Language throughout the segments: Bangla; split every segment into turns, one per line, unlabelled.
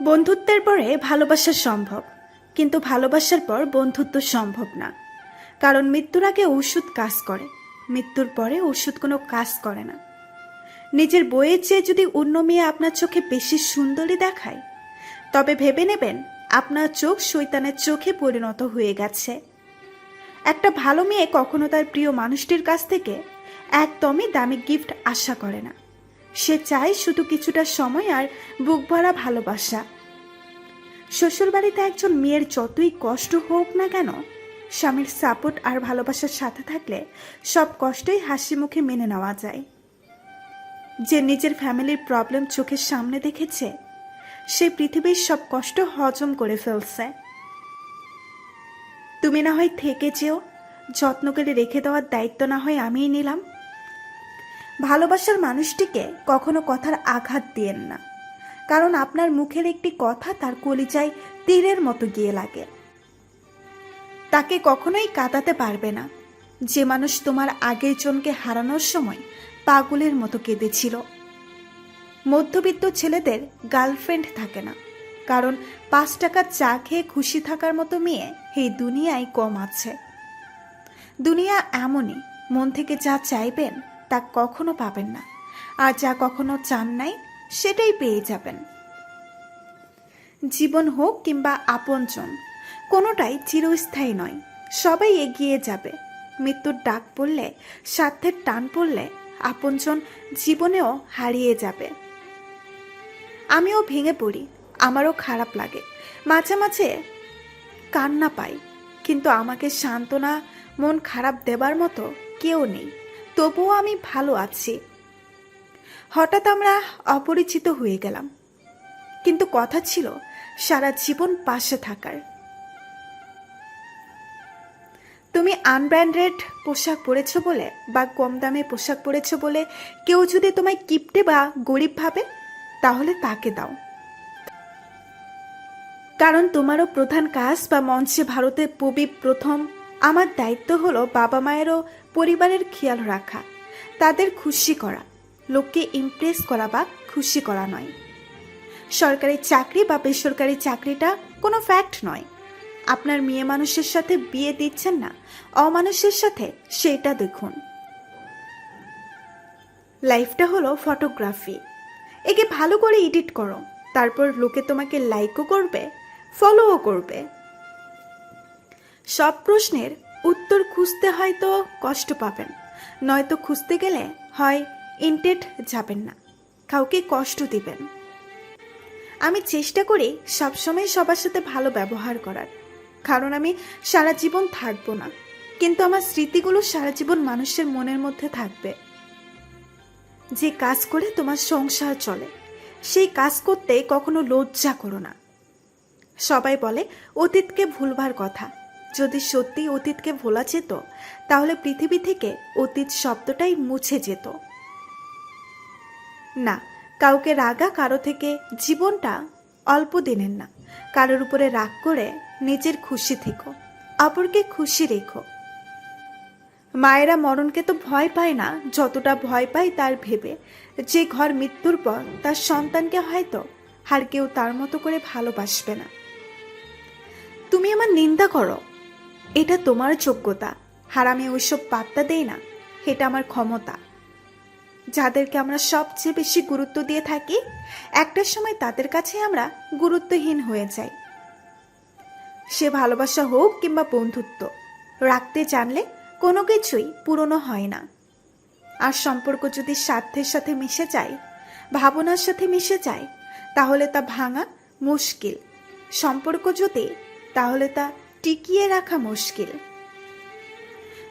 বন্ধুত্বের পরে ভালোবাসা সম্ভব, কিন্তু ভালোবাসার পর বন্ধুত্ব সম্ভব না। কারণ মৃত্যুর আগে ওষুধ কাজ করে, মৃত্যুর পরে ওষুধ কোনো কাজ করে না। নিজের বইয়ের চেয়ে যদি অন্য মেয়ে আপনার চোখে বেশি সুন্দরী দেখায়, তবে ভেবে নেবেন আপনার চোখ শৈতানের চোখে পরিণত হয়ে গেছে। একটা ভালো মেয়ে কখনো তার প্রিয় মানুষটির কাছ থেকে একদমই দামি গিফট আশা করে না। সে চায় শুধু কিছুটা সময় আর বুক ভরা ভালোবাসা। শ্বশুরবাড়িতে একজন মেয়ের যতই কষ্ট হোক না কেন, স্বামীর সাপোর্ট আর ভালোবাসার সাথে থাকলে সব কষ্টই হাসি মুখে মেনে নেওয়া যায়। যে নিজের ফ্যামিলির প্রবলেম চোখের সামনে দেখেছে, সে পৃথিবীর সব কষ্ট হজম করে ফেলছে। তুমি না হয় থেকে যেও, যত্ন করে রেখে দেওয়ার দায়িত্ব না হয় আমিই নিলাম। ভালোবাসার মানুষটিকে কখনো কথার আঘাত দিয়েন না। কারণ আপনার মুখের একটি কথা তার কলিজায় তীরের মতো গিয়ে লাগে। তাকে কখনোই কাঁদাতে পারবে না। যে মানুষ তোমার আগের জনকে হারানোর সময় পাগলের মতো কেঁদেছিল। মধ্যবিত্ত ছেলেদের গার্লফ্রেন্ড থাকে না। কারণ পাঁচ টাকা চা খেয়ে খুশি থাকার মতো মেয়ে এই দুনিয়ায় কম আছে। দুনিয়া এমনই, মন থেকে যা চাইবেন তা কখনো পাবেন না। আর যা কখনো চান নাই, সেটাই পেয়ে যাবেন। জীবন হোক কিংবা আপনজন, কোনোটাই চিরস্থায়ী নয়। সবাই এগিয়ে যাবে। মৃত্যুর ডাক পড়লে, স্বার্থের টান পড়লে, আপনজন জীবনেও হারিয়ে যাবে। আমিও ভেঙে পড়ি, আমারও খারাপ লাগে। মাঝে মাঝে কান্না পাই, কিন্তু আমাকে সান্ত্বনা, মন খারাপ দেবার মতো কেউ নেই। তবুও আমি ভালো আছি। হঠাৎ আমরা অপরিচিত হয়ে গেলাম। কিন্তু কথা ছিল সারা জীবন পাশে থাকার। তুমি আনব্র্যান্ডেড পোশাক পরেছো বলে বা কম দামে পোশাক পরেছো বলে কেউ যদি তোমায় কিপটে বা গরিব ভাবে, তাহলে তাকে দাও। কারণ তোমারও প্রধান কাজ বা মঞ্চে ভারতের পবি প্রথম আমার দায়িত্ব হলো বাবা মায়েরও পরিবারের খেয়াল রাখা, তাদের খুশি করা, লোককে ইমপ্রেস করা বা খুশি করা নয়। সরকারি চাকরি বা বেসরকারি চাকরিটা কোনো ফ্যাক্ট নয়। আপনার মেয়ে মানুষের সাথে বিয়ে দিচ্ছেন না, অমানুষের সাথে সেটা দেখুন। লাইফটা হলো ফটোগ্রাফি একে ভালো করে এডিট করো, তারপর লোকে তোমাকে লাইকও করবে ফলোও করবে। সব প্রশ্নের উত্তর খুঁজতে হয়তো কষ্ট পাবেন, নয়তো খুঁজতে গেলে হয় ইন্টেট যাবেন না, কাউকে কষ্ট দিবেন। আমি চেষ্টা করি সবসময় সবার সাথে ভালো ব্যবহার করার, কারণ আমি সারা জীবন থাকব না, কিন্তু আমার স্মৃতিগুলো সারা জীবন মানুষের মনের মধ্যে থাকবে। যে কাজ করে তোমার সংসার চলে, সেই কাজ করতে কখনো লজ্জা করো না। সবাই বলে, অতীতকে ভুলবার কথা। যদি সত্যি অতীতকে ভোলা যেত, তাহলে পৃথিবী থেকে অতীত শব্দটাই মুছে যেত। না, কাউকে রাগা কারও থেকে জীবনটা অল্প দিনের না। কারোর উপরে রাগ করে নিজের খুশি থেকো, অপরকে খুশি রেখো। মায়েরা মরণকে তো ভয় পায় না, যতটা ভয় পায় তার ভেবে। যে ঘর মৃত্যুর পর তার সন্তানকে হয়তো আর কেউ তার মতো করে ভালোবাসবে না। তুমি আমার নিন্দা করো এটা তোমার যোগ্যতা। আর আমি ওইসব পাত্তা দেই না। এটা আমার ক্ষমতা। যাদেরকে আমরা সবচেয়ে বেশি গুরুত্ব দিয়ে থাকি, একটা সময় তাদের কাছে আমরা গুরুত্বহীন হয়ে যাই। সে ভালোবাসা হোক কিংবা বন্ধুত্ব, রাখতে জানলে কোনো কিছুই পুরনো হয় না। আর সম্পর্ক যদি স্বার্থের সাথে মিশে যায়, ভাবনার সাথে মিশে যায়, তাহলে তা ভাঙা মুশকিল। সম্পর্ক যদি, তাহলে তা টিকিয়ে রাখা মুশকিল।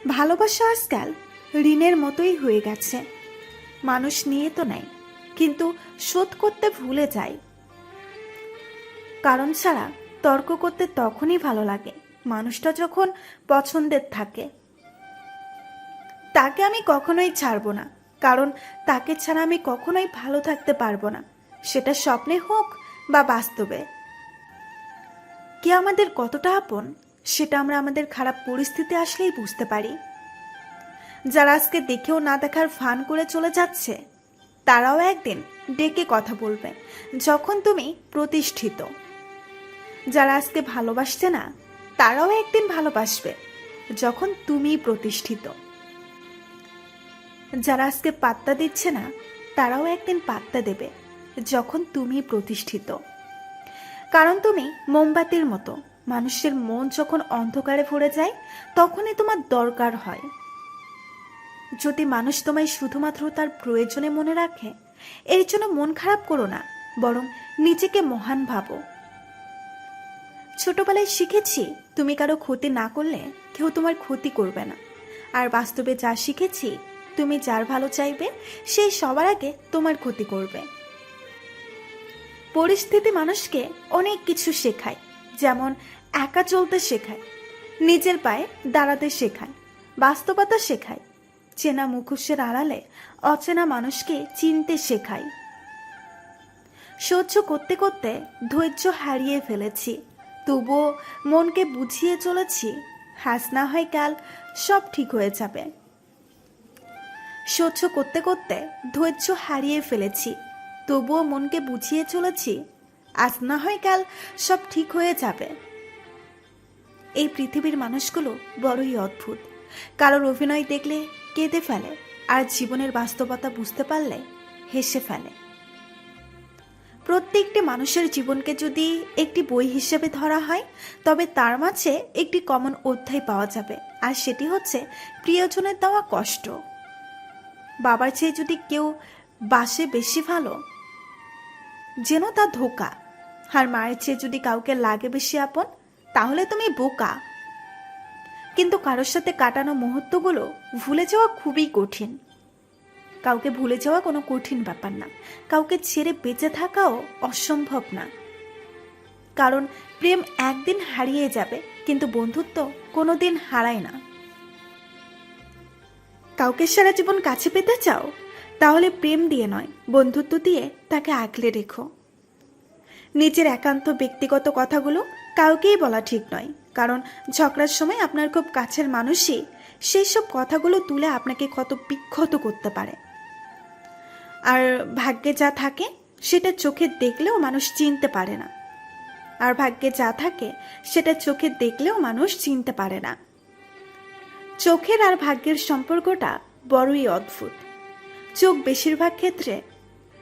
ভালোবাসা আজকাল ঋণের মতোই হয়ে গেছে। মানুষ নিয়ে তো নেয়, কিন্তু শোধ করতে ভুলে যায়। কারণ ছাড়া তর্ক করতে তখনই ভালো লাগে, মানুষটা যখন পছন্দের থাকে। তাকে আমি কখনোই ছাড়বো না, কারণ তাকে ছাড়া আমি কখনোই ভালো থাকতে পারব না। সেটা স্বপ্নে হোক বা বাস্তবে। কে আমাদের কতটা আপন? সেটা আমরা আমাদের খারাপ পরিস্থিতি আসলেই বুঝতে পারি। যারা আজকে দেখেও না দেখার ফান করে চলে যাচ্ছে, তারাও একদিন ডেকে কথা বলবে, যখন তুমি প্রতিষ্ঠিত। যারা আজকে ভালোবাসছে না, তারাও একদিন ভালোবাসবে, যখন তুমি প্রতিষ্ঠিত। যারা আজকে পাত্তা দিচ্ছে না, তারাও একদিন পাত্তা দেবে, যখন তুমি প্রতিষ্ঠিত। কারণ তুমি মোমবাতির মতো মানুষের মন যখন অন্ধকারে ভরে যায়, তখনই তোমার দরকার হয়। যদি মানুষ তোমায় শুধুমাত্র তার প্রয়োজনে মনে রাখে, এর জন্য মন খারাপ করো না, বরং নিজেকে মহান ভাবো। ছোটবেলায় শিখেছি, তুমি কারও ক্ষতি না করলে কেউ তোমার ক্ষতি করবে না। আর বাস্তবে যা শিখেছি, তুমি যার ভালো চাইবে সেই সবার আগে তোমার ক্ষতি করবে। পরিস্থিতি মানুষকে অনেক কিছু শেখায়। যেমন একা চলতে শেখায়, নিজের পায়ে দাঁড়াতে শেখায়, বাস্তবতা শেখায়, চেনা মুখোশের আড়ালে অচেনা মানুষকে চিনতে শেখায়। সহ্য করতে করতে ধৈর্য হারিয়ে ফেলেছি, তবুও মনকে বুঝিয়ে চলেছি, হাস না হয় কাল সব ঠিক হয়ে যাবে। সহ্য করতে করতে ধৈর্য হারিয়ে ফেলেছি, তবুও মনকে বুঝিয়ে চলেছি আজ না হয় কাল সব ঠিক হয়ে যাবে। এই পৃথিবীর মানুষগুলো বড়ই অদ্ভুত। কারোর অভিনয় দেখলে কেঁদে ফেলে, আর জীবনের বাস্তবতা বুঝতে পারলে হেসে ফেলে। প্রত্যেকটি মানুষের জীবনকে যদি একটি বই হিসেবে ধরা হয়, তবে তার মাঝে একটি কমন অধ্যায় পাওয়া যাবে, আর সেটি হচ্ছে প্রিয়জনের দেওয়া কষ্ট। বাবার চেয়ে যদি কেউ বাসে বেশি ভালো, যেন তা ধোকা আর মায়ের চেয়ে যদি কাউকে লাগে বেশি আপন, তাহলে তুমি বোকা। কিন্তু কারোর সাথে কাটানো মুহূর্তগুলো ভুলে যাওয়া খুবই কঠিন। কাউকে ভুলে যাওয়া কোনো কঠিন ব্যাপার না। কাউকে ছেড়ে বেঁচে থাকাও অসম্ভব না। কারণ প্রেম একদিন হারিয়ে যাবে, কিন্তু বন্ধুত্ব কোনোদিন হারায় না। কাউকে সারা জীবন কাছে পেতে চাও? তাহলে প্রেম দিয়ে নয়, বন্ধুত্ব দিয়ে তাকে আগলে রেখো। নিজের একান্ত ব্যক্তিগত কথাগুলো কাউকেই বলা ঠিক নয়। কারণ ঝগড়ার সময় আপনার খুব কাছের মানুষই সেই সব কথাগুলো তুলে আপনাকে কত বিক্ষত করতে পারে। আর ভাগ্যে যা থাকে, সেটা চোখে দেখলেও মানুষ চিনতে পারে না। আর ভাগ্যে যা থাকে, সেটা চোখে দেখলেও মানুষ চিনতে পারে না। চোখের আর ভাগ্যের সম্পর্কটা বড়ই অদ্ভুত। চোখ বেশিরভাগ ক্ষেত্রে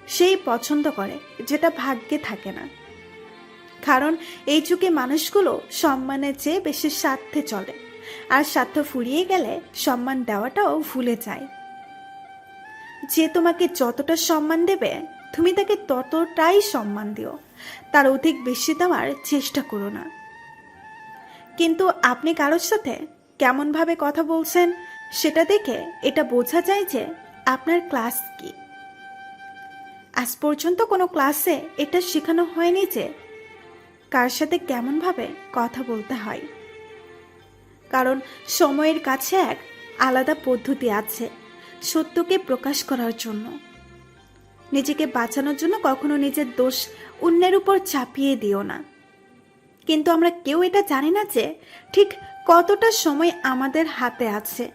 সেই পছন্দ করে, যেটা ভাগ্যে থাকে না। কারণ এই যুগে মানুষগুলো সম্মানের চেয়ে বেশি স্বার্থে চলে। আর স্বার্থ ফুরিয়ে গেলে সম্মান দেওয়াটাও ভুলে যায়। যে তোমাকে যতটা সম্মান দেবে, তুমি তাকে ততটাই সম্মান দিও। তার অধিক বেশি দেওয়ার চেষ্টা করো না। কিন্তু আপনি কারোর সাথে কেমনভাবে কথা বলছেন, সেটা দেখে এটা বোঝা যায় যে আপনার ক্লাস কি। আজ পর্যন্ত কোনো ক্লাসে এটা শেখানো হয়নি যে কার সাথে কেমনভাবে কথা বলতে হয়। কারণ সময়ের কাছে এক আলাদা পদ্ধতি আছে সত্যকে প্রকাশ করার জন্য। নিজেকে বাঁচানোর জন্য কখনো নিজের দোষ অন্যের উপর চাপিয়ে দিও না। কিন্তু আমরা কেউ এটা জানি না যে ঠিক কতটা সময় আমাদের হাতে আছে।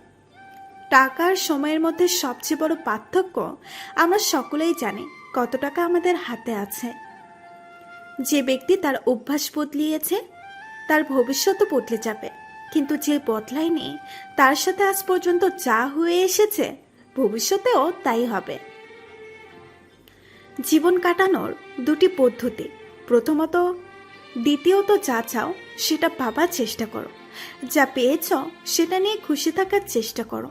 টাকার সময়ের মধ্যে সবচেয়ে বড় পার্থক্য আমরা সকলেই জানি কত টাকা আমাদের হাতে আছে। যে ব্যক্তি তার অভ্যাস বদলিয়েছে, তার ভবিষ্যতও বদলে যাবে। কিন্তু যে বদলায়নি, তার সাথে আজ পর্যন্ত যা হয়ে এসেছে, ভবিষ্যতেও তাই হবে। জীবন কাটানোর দুটি পদ্ধতি। প্রথমত, দ্বিতীয়ত যা চাও, সেটা পাবার চেষ্টা করো। যা পেয়েছ, সেটা নিয়ে খুশি থাকার চেষ্টা করো।